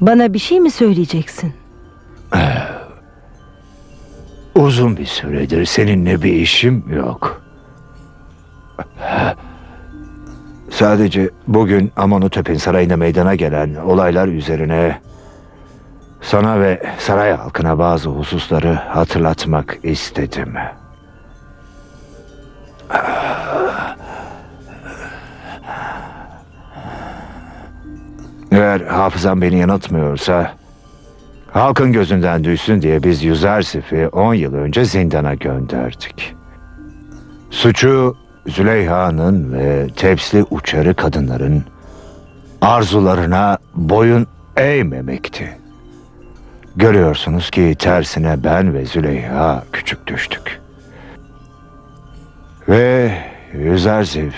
Bana bir şey mi söyleyeceksin? Uzun bir süredir seninle bir işim yok. Sadece bugün Amonutep'in sarayına meydana gelen olaylar üzerine sana ve saray halkına bazı hususları hatırlatmak istedim. Eğer hafızam beni yanıltmıyorsa Halkın gözünden düşsün diye biz Yüzersif'i 10 yıl önce zindana gönderdik. Suçu Züleyha'nın ve tepsili uçarı kadınların arzularına boyun eğmemekti. Görüyorsunuz ki tersine ben ve Züleyha küçük düştük. Ve Yüzersif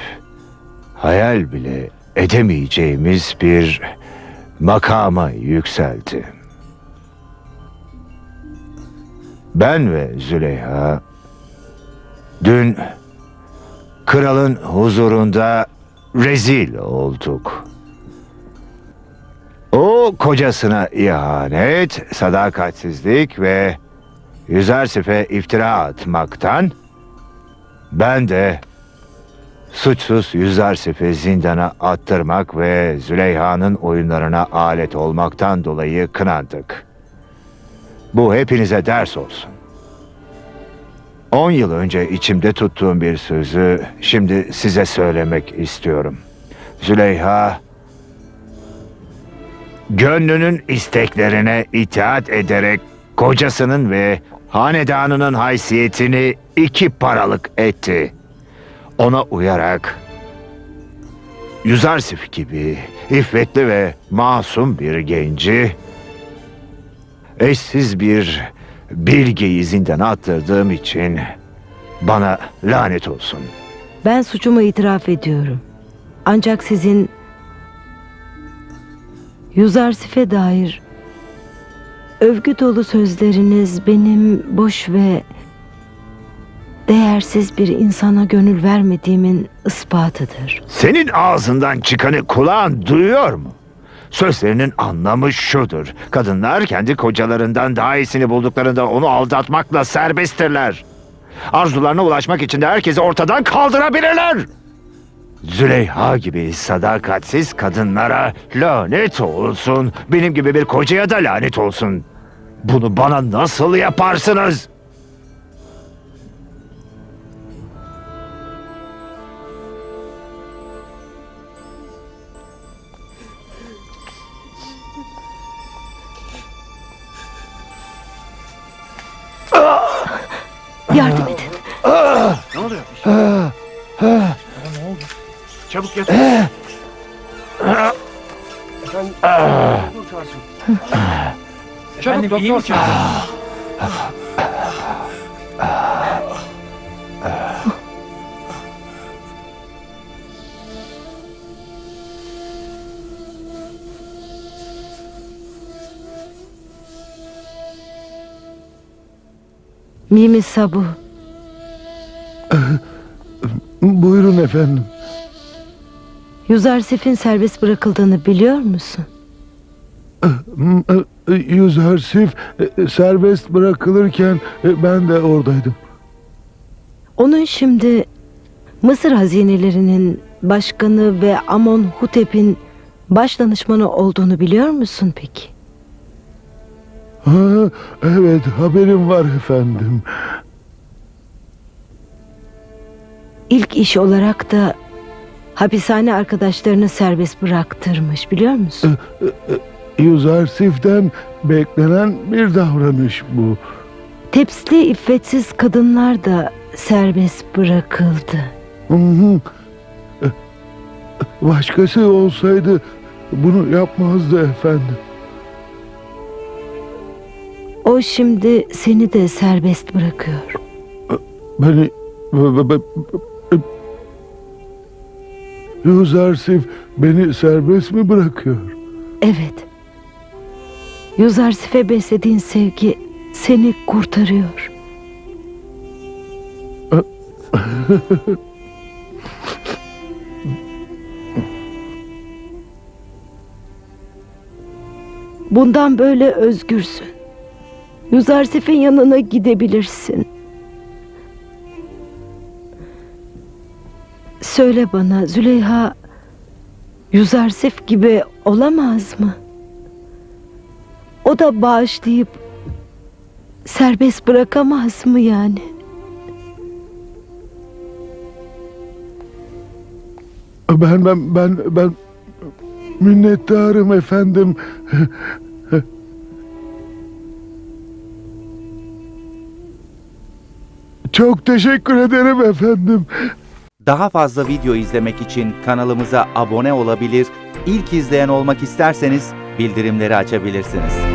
hayal bile edemeyeceğimiz bir makama yükseldi. Ben ve Züleyha dün kralın huzurunda rezil olduk. O kocasına ihanet, sadakatsizlik ve Yüzersif'e iftira atmaktan ben de suçsuz Yüzersif'i zindana attırmak ve Züleyha'nın oyunlarına alet olmaktan dolayı kınandık. Bu hepinize ders olsun. On yıl önce içimde tuttuğum bir sözü şimdi size söylemek istiyorum. Züleyha, gönlünün isteklerine itaat ederek kocasının ve hanedanının haysiyetini iki paralık etti. Ona uyarak Yüzarsif gibi iffetli ve masum bir genci eşsiz bir bilgeyi zindana attırdığım için bana lanet olsun. Ben suçumu itiraf ediyorum. Ancak sizin Yüzarsif'e dair övgü dolu sözleriniz benim boş ve değersiz bir insana gönül vermediğimin ispatıdır. Senin ağzından çıkanı kulağın duyuyor mu? Sözlerinin anlamı şudur. Kadınlar kendi kocalarından daha iyisini bulduklarında onu aldatmakla serbesttirler. Arzularına ulaşmak için de herkesi ortadan kaldırabilirler. Züleyha gibi sadakatsiz kadınlara lanet olsun. Benim gibi bir kocaya da lanet olsun. Bunu bana nasıl yaparsınız? Yardım edin. Ne oluyor? ne oldu? Çabuk yat. Efendim, doktor çağırsın. Çabuk doktor çağırsın. Mimi Sabu. Buyurun efendim. Yüzarsif'in serbest bırakıldığını biliyor musun? Yüzersif e, serbest bırakılırken e, ben de oradaydım. Onun şimdi Mısır hazinelerinin başkanı ve Amon Hutep'in baş danışmanı olduğunu biliyor musun peki? Ha, evet haberim var efendim. İlk iş olarak da hapishane arkadaşlarını serbest bıraktırmış biliyor musun? Yüzersif'ten beklenen bir davranış bu. Tepsili iffetsiz kadınlar da serbest bırakıldı. Hı hı. E, Başkası olsaydı bunu yapmazdı efendim. O şimdi seni de serbest bırakıyor. Beni... b- b- b- Yüzersif beni serbest mi bırakıyor? Evet. Yüzarsif'e beslediğin sevgi seni kurtarıyor. Bundan böyle özgürsün. Yuzarsif'in yanına gidebilirsin. Söyle bana Züleyha Yuzarsif gibi olamaz mı? O da bağışlayıp serbest bırakamaz mı yani? Ben ben ben ben minnettarım efendim. Çok teşekkür ederim efendim. Daha fazla video izlemek için kanalımıza abone olabilir, ilk izleyen olmak isterseniz bildirimleri açabilirsiniz.